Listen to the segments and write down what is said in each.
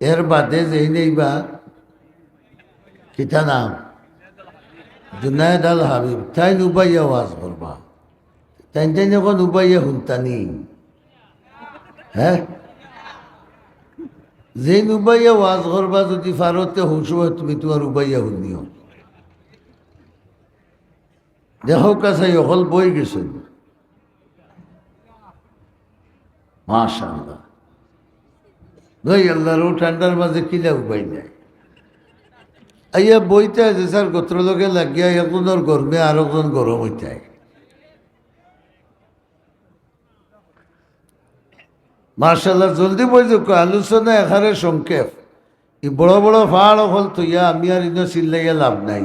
এর বাদে যেই নেই বা কিতা নাম? জুনায়দ আল হাবিব তাই নুবাইয়া ওয়াজ করবা। তাই তাই যখন উবাইয়া শুনতানি হ্যাঁ যে নুবাইয়া ওয়াজ করবা যদি ফারতে হুঁসো তুমি তোমার উবাইয়া শুনিও। দেখো কাছে অকল বই গেছে মাশাল্লাহ ভাই, আল্লাহর ঠান্ডার মাঝে কিলা উপায় নাই? আইয়া বইতে আছে স্যার, গোত্রলোকে লাগিয়া একজনের গরমে আর একজন গরম হইতে মার্শাল্লাহ জলদি বই যোগ আলোচনা এখানে সংক্ষেপ। বড় বড় পাহাড় হল তুইয়া আমি আর ইনো চিল্লাইয়া লাভ নাই।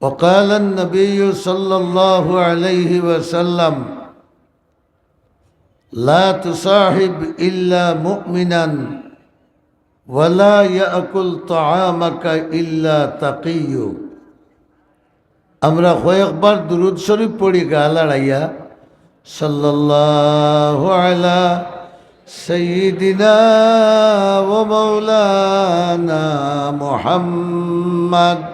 وقال النبي صلى الله عليه وسلم لا تصاحب إلا مؤمنا ولا يأكل طعامك إلا تقي আমরা কয়েকবার দুরুদ শরীফ পড়ি গা লড়াইয়া সাল্লাল্লাহু আলা سيدنا ومولانا محمد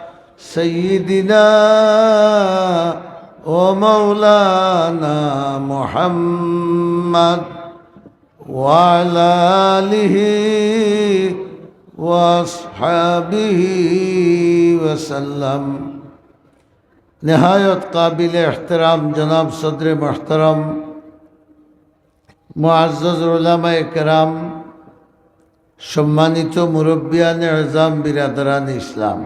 سيدنا ومولانا محمد وعلى آله وأصحابه وسلم نهاية قابل احترام جناب صدر محترم معزز علماء کرام সম্মানিত মুরব্বিয়ান এজাম বিরাদরান ইসলাম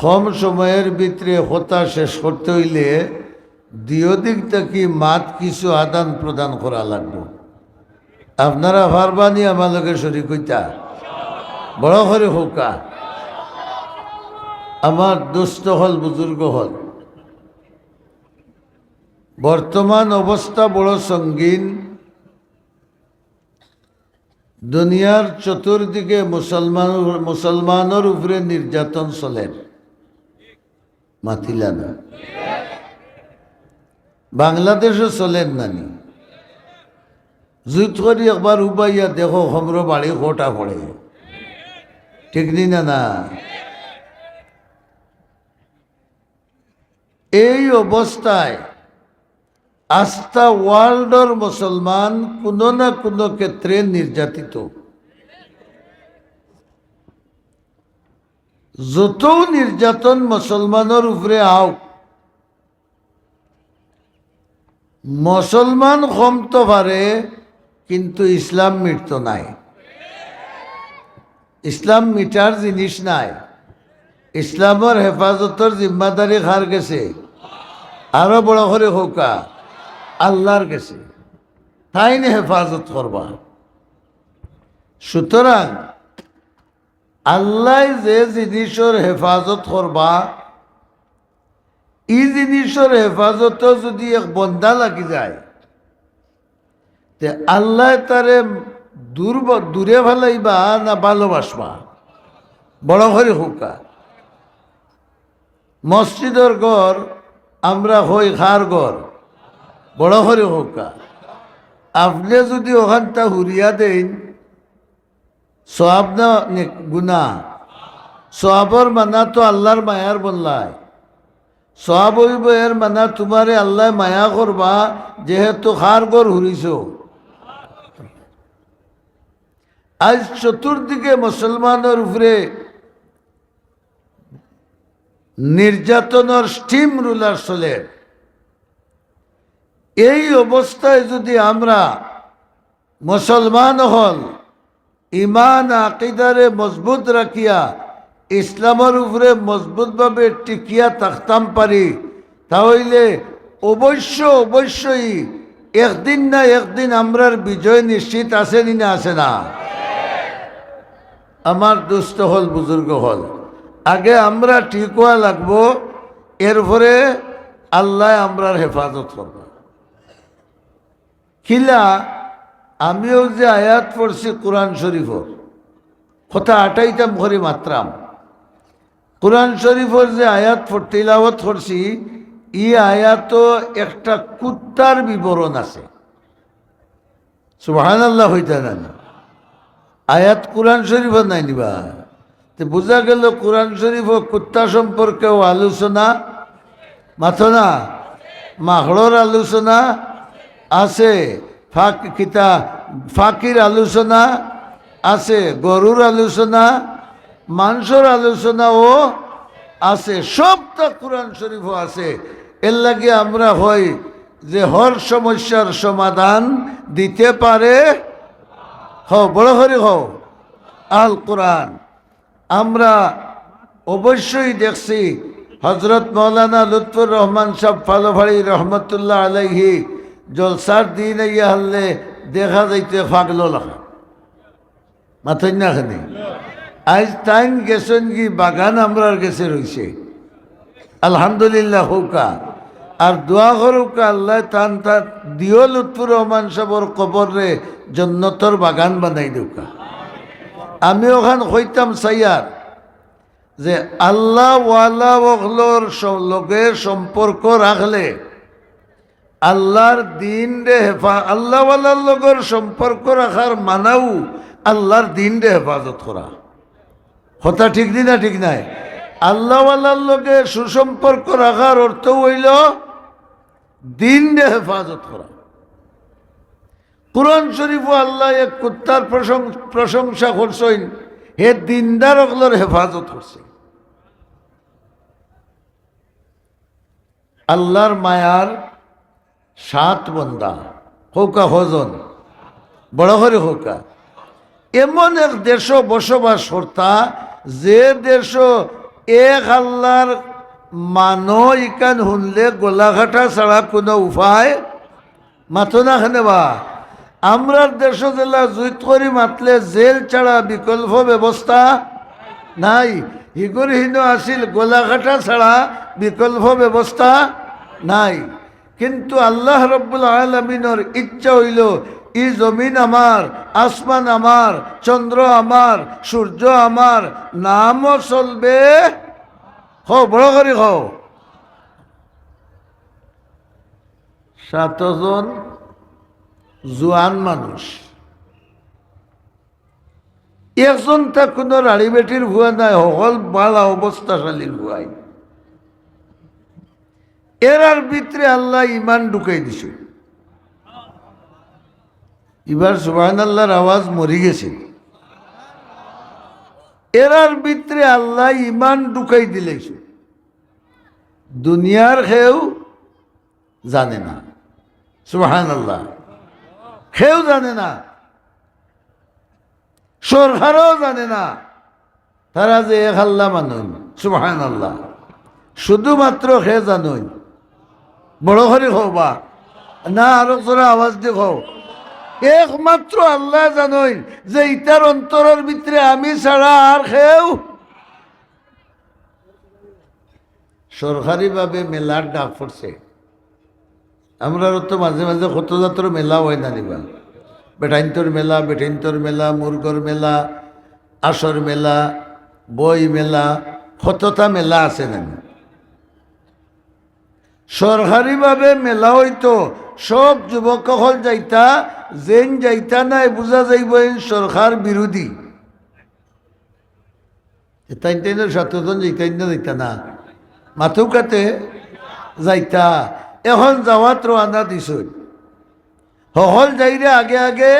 কম সময়ের ভিতরে হতা শেষ করতে হইলে দিও দিক থেকে মাত কিছু আদান প্রদান করা লাগবে? আপনারা ভারবানি আমালোকে শরিক হইতা। বড় করে হোকা। আমার দুস্থ হল, বুজুর্গ হল। বর্তমান অবস্থা বড় সঙ্গীন। দুনিয়ার চতুর্দিকে মুসলমান মুসলমানের উপরে নির্যাতন চলেন মাতিলা না বাংলাদেশও চলেন নানি। জুত করি একবার উবাইয়া দেখো হমর বাড়ি কোটা পড়ে ঠিক নি না না? এই অবস্থায় আস্থা ওয়ার্ল্ডর মুসলমান কোনো না কোনো ক্ষেত্রে নির্যাতিত যত নির্যাতন মুসলমানের উপরে আও মুসলমান কমতে পারে, কিন্তু ইসলাম মিটত নাই। ইসলাম মিটার জিনিস নাই। ইসলামের হেফাজতর জিম্মাদারি খার গেছে। আরও বড় করে হোকা আল্লাহর গেছে। তাই হেফাজত করবা সুতরাং আল্লাহ যে জিনিসের হেফাজত করবা ই জিনিসের হেফাজত যদি এক বন্ধা লাগি যায়, তে আল্লাহ তারে দূর দূরে ভালাইবা না ভালোবাসবা? বড় করে হুকা। মসজিদের ঘর, আমরা হই খার ঘর। বড় করে হুকা। আপনি যদি ওখানটা হুরিয়া দেন সব না গুণা সবর মানা তো আল্লাহর মায়ার বললায়। সব হইব এর মানা তোমারে আল্লাহ মায়া করবা, যেহেতু খার গর হুরিছ আজ চতুর্দিকে মুসলমানের উপরে নির্যাতনের স্টিম রুলার চলে। এই অবস্থায় যদি আমরা মুসলমান হল ইমান আকিদারে মজবুত রাখিয়া, ইসলামের উপরে মজবুতভাবে টিকিয়া থাকতাম পারি তাহলে অবশ্য অবশ্যই একদিন না একদিন আমরার বিজয় নিশ্চিত আছে নি না আছে না। আমার দুষ্ট হল, বুজুর্গ হল। আগে আমরা ঠিক হওয়া লাগবো, এরপরে আল্লাহ আমরার হেফাজত করব। খিলা আমিও যে আয়াত পড়ছি কোরআন শরীফর, কথা আটাইতাম ঘরে মাত্রাম। কোরআন শরীফর যে আয়াত তিলাওয়াত করছি ই আয়াত একটা কুত্তার বিবরণ আছে। সুবাহান আল্লাহ হইতে না। আয়াত কোরআন শরীফ নাই নিবা। তো বোঝা গেল কোরআন শরীফ ও কুত্তা সম্পর্কেও আলোচনা মাথো না? মাহড়র আলোচনা আছে। ফাঁক কিতা, ফাঁকির আলোচনা আছে, গরুর আলোচনা, মাংসর আলোচনাও আছে, সবটা কোরআন শরীফও আছে। এর লাগে আমরা হই যে হর সমস্যার সমাধান দিতে পারে, হও, বড় হরি হও, আল কোরআন। আমরা অবশ্যই দেখছি হজরত মৌলানা লুৎফুর রহমান সাহ ফালোভাড়ি রহমতুল্লাহ আলাইহি জলসার দিন ইয়া হলে দেখা যাইতে ফাগল লেখা মাথায় না খানি? আজ টাইম গেছেন কি বাগান আমরার গেছে রইছে। আলহামদুলিল্লাহ হৌকা। আর দোয়া করুকা আল্লাহ তান তার দিও লুৎফুর রহমান সাহর কবরে জন্নতর বাগান বানাই দেউকা আমি ওখান হইতাম সাইয়ার যে আল্লাহ ওয়ালা ওগলোর লগে সম্পর্ক রাখলে আল্লাহর দিন রে হেফা আল্লাহওয়ালার লগর সম্পর্ক রাখার মানাও আল্লাহর দিন রে হেফাজত করা। কথা ঠিক নি না ঠিক নাই? আল্লাহওয়ালার লগে সুসম্পর্ক রাখার অর্থ হইল দিন রে হেফাজত করা। কোরআন শরীফ আল্লাহ এক কুত্তার প্রশংসা করছেন, হে দিনদার অগলোর হেফাজত করছে। আল্লাহর মায়ার সাত বন্দা, হৌকা হজন, বড় করে হৌকা। এমন এক দেশ বসবাস কর্তা যে দেশ এক আল্লাহর মানো ইকান শুনলে গোলাঘাটা ছাড়া কোনো উপায় মাথো না বা। আমরার দেশ জেলা জুইত করি মাতলে জেল ছাড়া বিকল্প ব্যবস্থা নাই। হিগুরহীন আসিল গোলাঘাটা ছাড়া বিকল্প ব্যবস্থা নাই। কিন্তু আল্লাহ রব্বুল আলমিনের ইচ্ছা হইল, ই জমিন আমার, আসমান আমার, চন্দ্র আমার, সূর্য আমার, নামও চলবে। হো বড় করে হো সাতজন জোয়ান মানুষ। একজন তা কোনো রাড়ি বেটির ভুয়া নাই সকল বালা অবস্থাশালীর ভুয়াই। এরার ভিতরে আল্লাহ ইমান ঢুকাই দিছে। এবার সুবাহান আল্লাহর আওয়াজ মরি গেছে। এরার ভিতরে আল্লাহ ইমান ঢুকাই দিলেছে। দুনিয়ার খেউ জানে না। সুবাহান আল্লাহ খেউ জানে না। সরকারও জানে না। তারা যে এক আল্লাহ মানুন। সুবাহান আল্লাহ শুধুমাত্র খে জানুন। বড় করে বা। না, আরও তোরা আওয়াজ দিয়ে খাও একমাত্র আল্লাহ জানইন যে ইটার অন্তরের ভিতরে আমি ছাড়া আর খেও সরকারিভাবে মেলার ডাক পড়ছে। আমরা তো মাঝে মাঝে কত জাতর মেলা হয় না নিবা। বেটাইন্তর মেলা বেটাইন্তর মেলা, মুরগর মেলা, আসর মেলা, বই মেলা, কতটা মেলা আছে না সরকারিভাবে মেলা হইতো। সব যুবক হল যাইতা, যেন যাইতা নাই, বুঝা যাইব সরকার বিরোধী। তাই তাই সতজন যাইতাই না যাইতা না মাথুকাতে যাইতা। এখন যাওয়াত রানা দিছই। হল যাইরে আগে আগে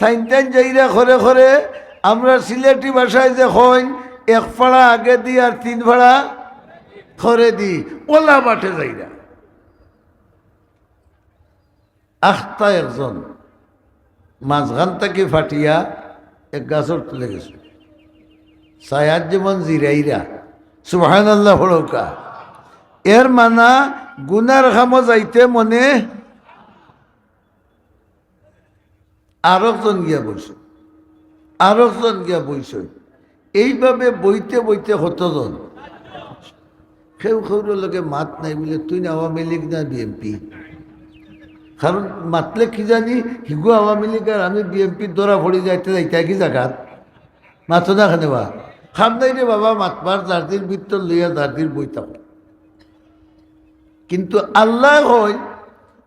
থাইন থাইন যাইরে ঘরে ঘরে। আমরা সিলেটি ভাষায় যে হইন, এক ফাড়া আগে দিই আর তিন ভাড়া খরে দিই ওলা মাঠে যাই না আখতা একজন মাঝখান থেকে ফাটিয়া এক গাছর তুলে গেছে। সায়াদ যেমন জিরাইরা সুহান আল্লাহ হড়কা এর মানা গুনার খামো যাইতে মনে আরেকজন গিয়া বইছে। আরেকজন গিয়া বইছে। এইভাবে বইতে বইতে কতজন কেউ কেউর লোকে মাত নাই বলে, তুই না আওয়ামী লীগ না বিএমপি কারণ মাতলে কি জানি হিগু আওয়ামী লীগ আর আমি বিএমপির দ্বারা ভরি যাইতে যাইতে কি জায়গাত মাতো না বা খাম নাই রে বাবা, মাতবার জার্দির বৃত্তর লইয়া জার্দির বইতাম কিন্তু আল্লাহ হয়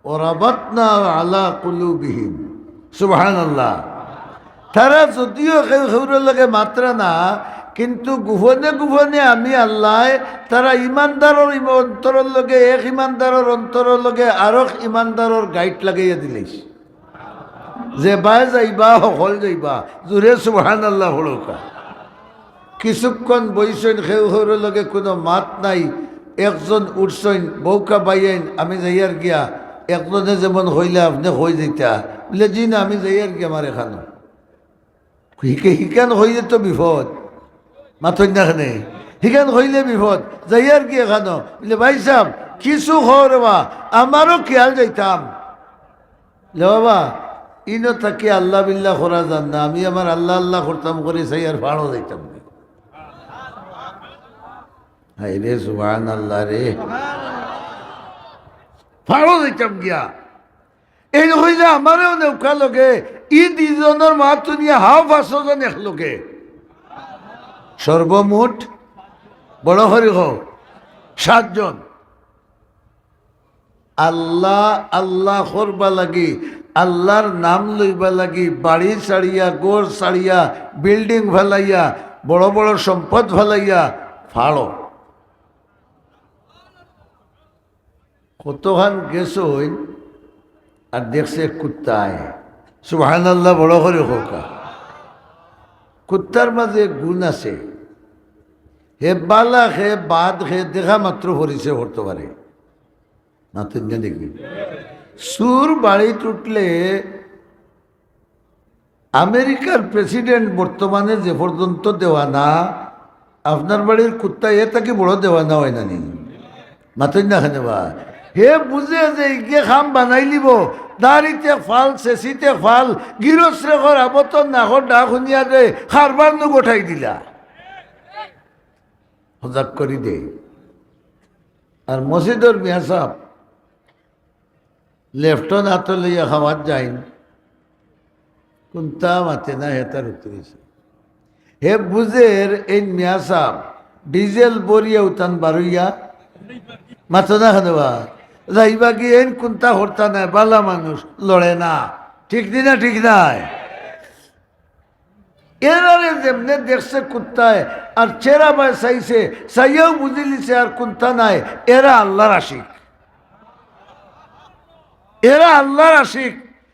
ওরাবাত না আলা কুলুবিহীন সুবহান আল্লাহ তারা যদিও লাগে মাত্রা না কিন্তু গুহনে গুহনে আমি আল্লাহ তারা ইমানদারর ইম- অন্তরের লগে, এক ইমানদারর অন্তরের লগে আর এক ইমানদারর গাইড লাগাইয়া দিলেছ যে বা যাইবা, সকল যাইবা, জোরে সুবহান আল্লাহ হলকা কিছুক্ষণ বইছেন সেউ লগে কোনো মাত নাই। একজন উঠছেন বৌকা বাইয়েন, আমি যাইয়ার গিয়া, একজনে যেমন হইলে, আপনি হয়ে যেতা বলে, জি না, আমি যাইয়ার গিয়া আমার এখানে। শিকে শিকান হইলে তো বিপদ। মাথন দেখানে শিকান হইলে বিপদ, যাইয়ার কি এখানো? বলে ভাই সাহেব কিছু খবর বা? আমারও খেয়াল যাইতাম। বাবা, ইনো থাকি আল্লাহ বিল্লাহ করা যান না, আমি আমার আল্লাহ আল্লাহ করতাম করে, সাই আর ভাড়ো যাইতাম হাই রে সুবান আল্লাহ রে। ভাড়ো যাইতাম গিয়া। এই হইলে আমারও নৌকা লগে ই দুজনের মাত হাও পাঁচশোজন এক লোকে সর্বমোট বড় হরি হোক সাতজন। আল্লাহ আল্লাহ করবা লাগি, আল্লাহর নাম লইবা লাগি, বাড়ি ছাড়িয়া, গোর ছাড়িয়া, বিল্ডিং ফেলাইয়া বড় বড় সম্পদ ফেলাইয়া ফাড়ো। কতখান গেছ আর দেখছে কুত্তায়। সুহান আল্লাহ বড় করে হোকা কুত্তার মাঝে গুণ আছে। হে বালা খে বাদ খে দেখা মাত্র ভরিছে হতে পারে না তুমি দেখি সুর বাড়িত উঠলে আমেরিকার প্রেসিডেন্ট বর্তমানে যে পর্যন্ত দেওয়ানা, আপনার বাড়ির কুত্তা এ তাকে বড় দেওয়ানা হয় না নি। মাতই না খানে বা হে বুঝে যে ইগে খাম বানাই লিব। দাঁড়িতে ফাল, চেঁচিতে ফাল গিরশ্রে ঘর আবতন নাগর ডাক শুনিয়া দে খারবার নু দিলা। সজাগ করি দে। আর মসজিদর মিয়া সাহ লেফটন হাত লইয়া খাওয়ার যাই কোনটা মাতে না হেতার উত্তরেছে হে বুঝের এই মিয়া সাহ ডিজেল বরিয়া উতান বারুইয়া মাথো না যাইবা কি এই কোনটা হরতা নাই, বালা মানুষ, লড়ে না। ঠিক দি না ঠিক নাই? এরারে যেমনে দেখছে কুত্তায়, আর চেরা বাই চাইছে, চাইয়াও বুঝি লিছে আর কুন্তা নাই, এরা আল্লাহর আশিক। এরা আল্লাহর আশিক।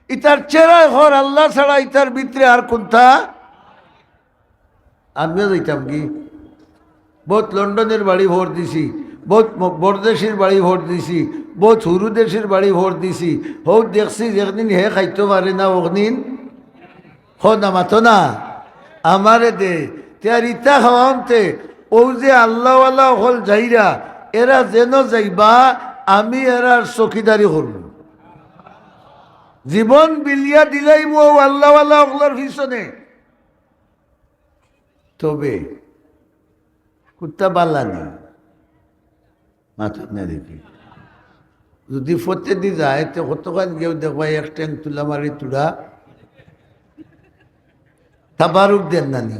ইতার চেরাই ঘর আল্লাহ ছাড়া ইতার ভিতরে আর কোনটা আমিও যাইতাম কি? বহুত লন্ডনের বাড়ি ভোট দিছি। বরদেশির বাড়ি ভোট দিছি, বহুত হুরুদেশির বাড়ি ভোট দিছি। হৌ দেখছি যেদিন হে খাইতে পারে না ওদিন হ না না। আমারে দে তার ইটা খাওয়াতে ও যে আল্লাহওয়ালা হল যাইরা এরা যেন যাইবা, আমি এরার চকিদারি করব জীবন বিলিয়া দিলাই মো আল্লাহওয়ালা অগলার পিছনে। তবে, কুত্তা বাল্লানি মাথা না দেখি। যদি ফতে দি যায়, তো কতক্ষণ কেউ দেখবা, এক ট্যাঙ্ক তুলা মারি তুলা। তাবারুক দেন নানি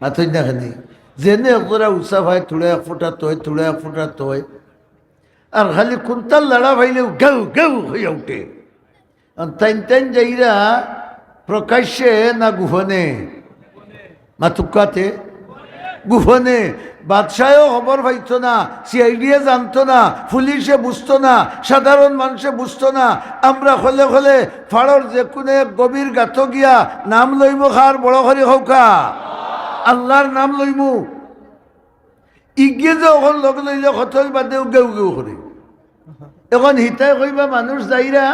মাথই না। খানি যেনে ওরা উৎসা ভাই তুলে এক ফুটা তয়, তুলে এক ফুটা তয়। আর খালি কুন্তাল লড়া ভাইলে গেউ গেউ হয়ে উঠে। তাইন তাইন যাইরা প্রকাশ্যে না গুহনে মাতুকাতে গোপনে বাদশাহও খবর পাইতো না, সিআইডিয়ে জানতো না, পুলিশে বুঝতো না, সাধারণ মানুষে বুঝতো না। আমরা হলে হলে ফাড়র যে কোনো এক গভীর গাত গিয়া নাম লইব খার বড় করে হৌকা। আল্লাহর নাম লইমু। ইগে যে অকল লগ লইলে কতল বাদেও গেউ গেউ করে। এখন হিতাই কইবা মানুষ যাইরা,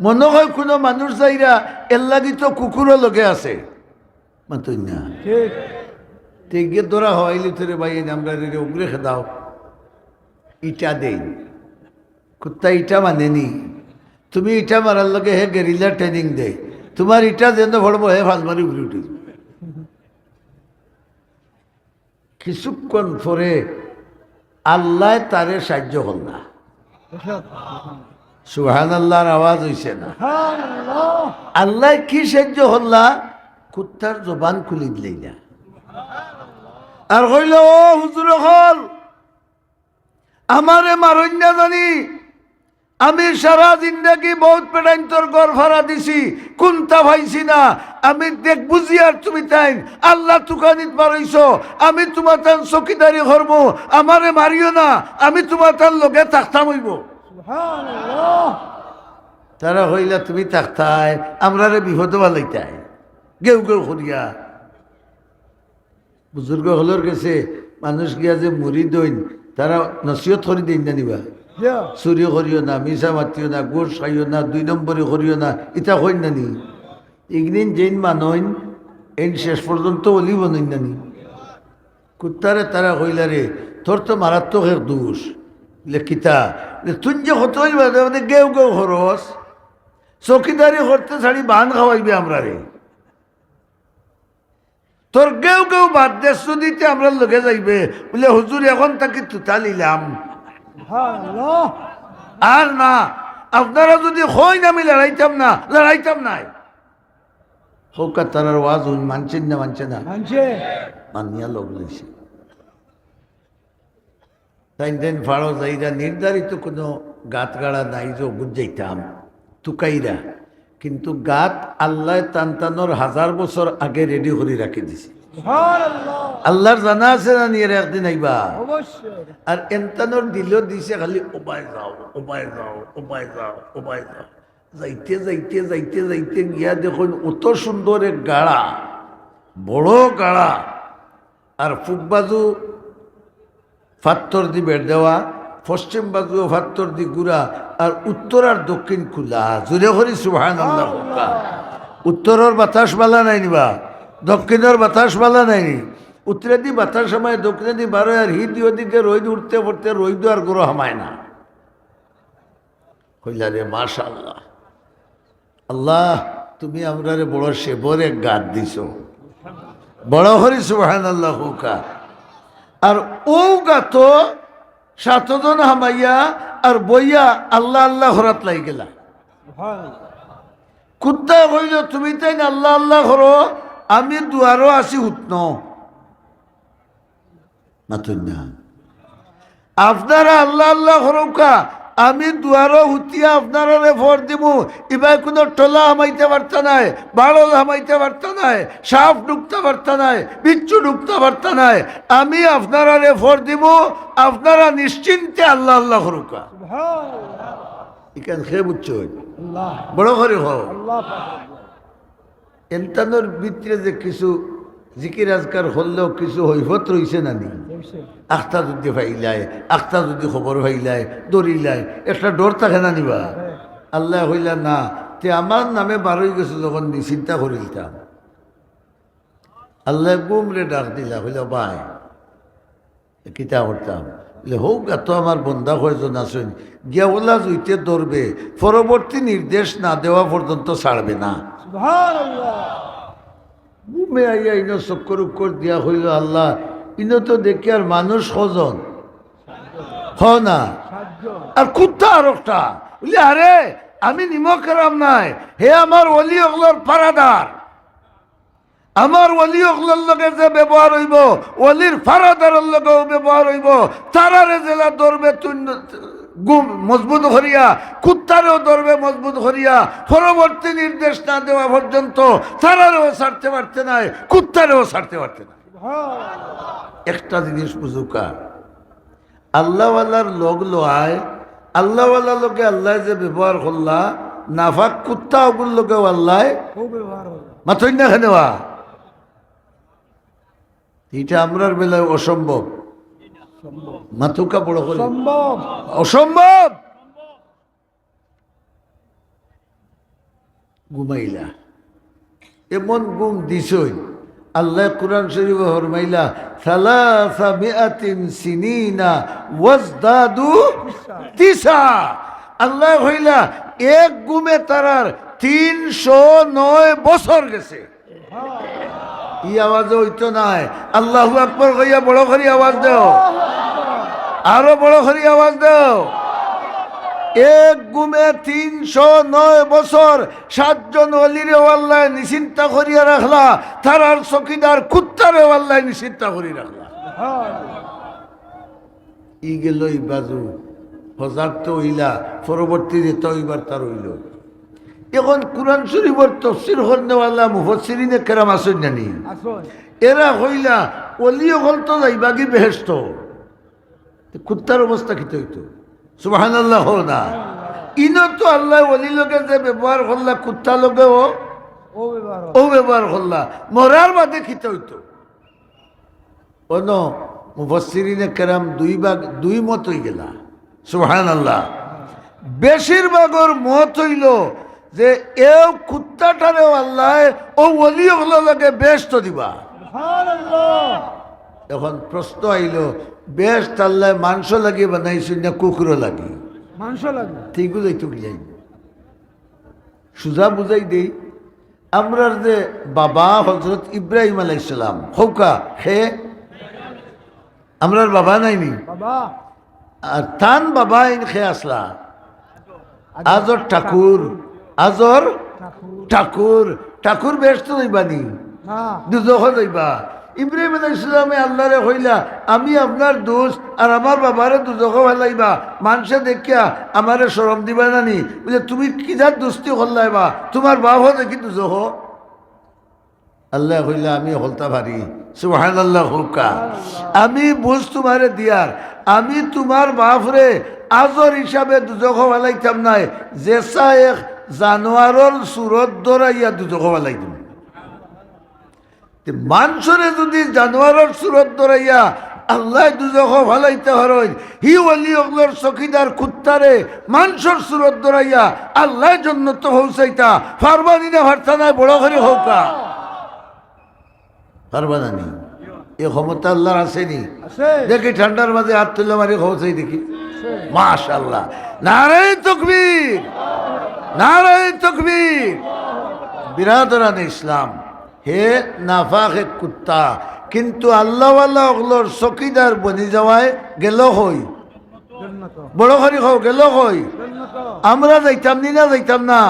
মনে হয় কোনো মানুষ যাইরা, এর লাগি তো কুকুরও লগে আছে। ঠিক। তেগে ধরা হওয়াইলি তোরে ভাই আমরা রে উগরে খেদাও ইটা দেই কুত্তা ইটা মানেনি তুমি ইটা মারার লগে হে গেরিলা ট্রেনিং দে। তোমার ইটা যেন ভরবো হে ফালমারি উড়ি উঠি কিছুক্ষণ পরে আল্লাহ তারে সাহায্য হল না। সুহান আল্লাহর আওয়াজ হইছে না। আল্লাহ আল্লাহ কি সাহায্য হল না? কুত্তার জবান খুলি দিলেই না। আর কইল ও হুজুর হল আমারে মারণ না জানি। আমি সারা জিন্দাগি বহুত পেটাইন্তর গড় ভাড়া দিছি কোনটা ভাইছি না? আমি দেখ বুঝি আর তুমি তাই আল্লাহ তুকানিত মারাইছ আমি তোমার তার চকিদারি করব আমারে মারিও না আমি তোমার তার লগে থাকতাম হইব তারা হইলা তুমি থাকতাই আমরা রে বিপদ বালাইতাই গেউ গেউ করিয়া। বুজুর্গ হলর গেছে মানুষ গিয়া যে মুড়ি দইন তারা নসিহত করি দিন না নিবা। চুরি করিও না মিশা মাতিও না গোড় খাইও না দুই নম্বরে করিও না ইটা কইন না নি। ইগনিন যেইন মানইন এন শেষ পর্যন্ত অলি বনইন না নি। কুত্তারে তারা কইলা রে তোর তো মারাত্মক এক দোষ। লে কিতা লে তুই যে হতো মানে গেউ গেউ খরচ চকিদারি করতে ছাড়ি বান খাওয়াইবে আমরা রে তোর গেউ গেউ বাদ দেশ দিতে আমরা লগে যাইবে। বলে হুজুর এখন তাকে তুতা নিলাম। আর না আপনারা যদি হয় না আমি লড়াইতাম না লড়াইতাম নাই। হোক তারার ওয়াজ হইন মানছেন না মানছে না? মানিয়া লোক লইছে। তাই দেন ফাড়ো যাইরা নির্ধারিত কোনো গাত গাড়া নাই যে বুঝ যাইতাম। তুকাইরা। কিন্তু গাত আল্লাহ টানটানোর হাজার বছর আগে রেডি করে রাখি দিছে। আল্লাহর জানা আছে না নিয়ে একদিন আইবা? আর এন্তানোর দিল দিছে খালি ওবাই যাও ওবাই যাও ওবাই যাও ওবাই যাও। যাইতে যাইতে যাইতে যাইতে গিয়া দেখুন অত সুন্দর এক গাড়া বড় গাড়া। আর পূব বাজু ফাত্তর দি বেড় দেওয়া পশ্চিম বাজু দি গুড়া আর উত্তর আর দক্ষিণ খোলা। জুড়ে করি হুক্কা। উত্তরের বাতাস বালা নাই নিবা দক্ষিণের বাতাস বালা নাই নি? উত্তরে দি বাতাস সময় দক্ষিণে দি বারো আর হিদি ওদিকে রইদ উঠতে পড়তে রইদ আর গরো হামায় না। কইলা রে মাশা আল্লাহ আল্লাহ তুমি আমরা রে বড় সেবরে গাত দিছ। বড় হরি সুবাহান আল্লাহ হুকা আর। ও গাত সাতজন হামাইয়া আর বইয়া আল্লাহ আল্লাহ হরাত লাই গেলা। কুদ্দা হইল তুমি তাই না আল্লাহ আল্লাহ হর আমি দুয়ারও আসি উত্ন মাতুন আপনারা আল্লাহ আল্লাহ করৌকা আমি দুয়ারও হুতিয়া আপনারা ফর দিব এবার কোনো টলা হামাইতে পারত নাই বাড়ল হামাইতে পারত নাই সাপ ঢুকতে পারত নাই বিচ্ছু ঢুকতে পারত নাই। আমি আপনারা ফর দিব আপনারা নিশ্চিন্তে আল্লাহ আল্লাহ সুবহানাল্লাহ। এখানে খেয়ে আল্লাহ। বড় করে হোক এন্তানোর ভিতরে যে কিছু জিকির আজকার হলেও কিছু হৈভত রইছে না নি? দেখছে আখতা যদি ফাইলায় আখতা যদি খবর ফাইলায় দৌড়িলায় একটা ডর থাকে না নিবা? আল্লাহ হইলা না তে আমার নামে বারোই গেছে যখন নি চিন্তা করিলতাম। আল্লাহ গুমরে ডাক দিলা হইল বাই কিতা করতাম? হোক এত আমার বন্ধা আছেন গিয়া ওলা জুইতে ধরবে পরবর্তী নির্দেশ না দেওয়া পর্যন্ত ছাড়বে না। ঘুমে আইয়া ইনো চক্কর উক্কর দিয়া হইল আল্লাহ ইনো তো দেখি আর মানুষ সজন হ না? আর কুত্তা আর একটা। বলি, আরে, আমি নিমক রাম নাই। হে আমার অলি অগলর ফারাদার। আমার অলি অগলর লগে যে ব্যবহার হইব, অলির ফারাদারের লগেও ব্যবহার হইব, তারারে জেলা ধরবে তুই মজবুত হরিয়া কুত্তারেও ধরবে মজবুত হরিয়া পরবর্তী নির্দেশ না দেওয়া পর্যন্ত তারারেও ছাড়তে পারতে নাই, কুত্তারেও ছাড়তে পারতে না সুবহানাল্লাহ একটা জিনিস বুঝুকা আল্লাহওয়ালার লগ লোয়ায় আল্লাহওয়ালা লোকে আল্লাহ যে ব্যবহার করলা নাফাক কুত্তা ওগুল লোকে আল্লাহ। মাথই না খানেওয়া এটা আমরার বেলায় অসম্ভব। সম্ভব মাথুকা বড় করে। সম্ভব। অসম্ভব! ঘুমাইলা। এমন গুম দিছই। আল্লাহ কোরআন শরীফ ফরমাইলা সালাসা মিআতিন সিনিনা ওয়াজদাদু তিসা। আল্লাহ হইলা এক গুমে তারার তিনশো নয় বছর গেছে। ই আওয়াজ হইতো নাই। আল্লাহু আকবর কইয়া বড় করে আওয়াজ দেও। আরও বড় করে আওয়াজ দেও। এক গুমে তিনশো নয় বছর সাতজন অলিরে ওয়াল্লায় নিশ্চিন্তা করিয়া রাখলা তারার চকিদার কুত্তারে ওয়াল্লায় নিশ্চিন্তা করি রাখলা। ই গেল ই বাজু হজার তো হইলা পরবর্তীতে তো এইবার তার হইল। এখন কোরআন শরীফর তফসির হরনেওয়ালা মুফসিরিনে কেরাম আসেন জানি এরা হইলা অলিও হল তো যাইবা কি বেহেস্ত কুত্তার অবস্থা কি হইতো সুবাহান আল্লাহ না। ইনো তো আল্লাহ অলি লোকে যে ব্যবহার করলা কুত্তা লোকেও ও ও ব্যবহার করলা। মরার বাদে খিতে হইতো। অন মুফসিরিনে কেরাম দুই ভাগ দুই মত হই গেলা। সুহান আল্লাহ বেশিরভাগর মত হইল যে এও কুত্তাটারেও আল্লাহ ও অলি হলো লোকে বেস্ত দিবা। সুবহানাল্লাহ। এখন প্রশ্ন আইল বেশ তাল্লা মাংস লাগিয়ে বানাইছি না কুকুরও লাগি? মাংস লাগবে ঠিকগুলোই তো যাই সুজা বুঝাই দেই আমরার যে বাবা হজরত ইব্রাহিম আলাইসালাম হৌকা হে আমরার বাবা নাইনি বাবা। আর তান বাবা ইন খে আসলা। আজর ঠাকুর আজর ঠাকুর। ঠাকুর বেশ তো যাইবানি না। দুজহ যাইবা। ইব্রাহিম আলাইহিস ইসলামে আল্লাহরে হইলা আমি আপনার দোষ আর আমার বাবারে দুজহ ফেলাইবা মানুষে দেখিয়া আমারে সরম দিবা নানি বুঝলে তুমি কিজার দোস্তি হল্লাইবা তোমার বাবা দেখি দুজহ আল্লাহ হইলা আমি হলতা ভারি। সুহান আল্লাহ হুকা। আমি বুঝ তোমারে দিয়ার। আমি তোমার বাপরে আজর হিসাবে দুজখ ফেলাইতাম নাই। জেসা এক জানোয়ারর সুরত দরাইয়া দুজখ ফেলাইতাম মানুষরে যদি জানোয়ারের সুরত ধরাইয়া আল্লাহ দুজখ ভালাইতে হরই হি অলি অগলোর চকিদার কুত্তারে মানুষের সুরত ধরাইয়া আল্লাহ জন্য তো হৌসাইতা ফারবানি না ভারতা নাই বড় করে হৌকা ফারবানি এ ক্ষমতা আল্লাহর আসেনি দেখি ঠান্ডার মাঝে হাত তুলে মারি হৌসাই দেখি। আছে মাশাল্লাহ নারায়ণ তকবীর! নারায়ণ তকবীর! বিরাদরান ইসলাম। হে নাফাক কুত্তা, কিন্তু আল্লাহওয়ালা ওগুলোর চকিদার বনি যাওয়ায় গেল হই। বড় করি হও, গেল হই। আমরা যাইতাম নি না যাইতাম না?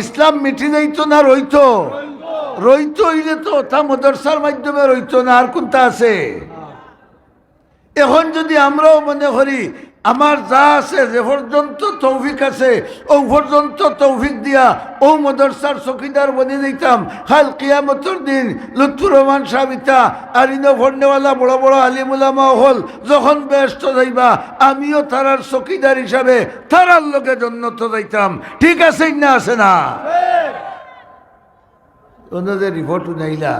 ইসলাম মিটি যাইতো না, রইতো। রইতো হইলে তো, তা মদরসার মাধ্যমে রইতো না, আর কোনটা আছে? এখন যদি আমরাও মনে করি আমার যা আছে যে পর্যন্ত তৌফিক আছে ও পর্যন্ত তৌফিক দিয়া ও মদরসার চকিদার বনে দিতাম। খাল কিয়ামতর দিন লুৎফুর রহমান সাবিতা আর ইনো ফন্ডেওয়ালা বড় বড় আলিমুলামা হল যখন ব্যস্ত যাইবা আমিও তারার চকিদার হিসাবে তারার লোকে জন্নত যাইতাম। ঠিক আছে না আছে না? ওনাদের রিপোর্ট নাইলা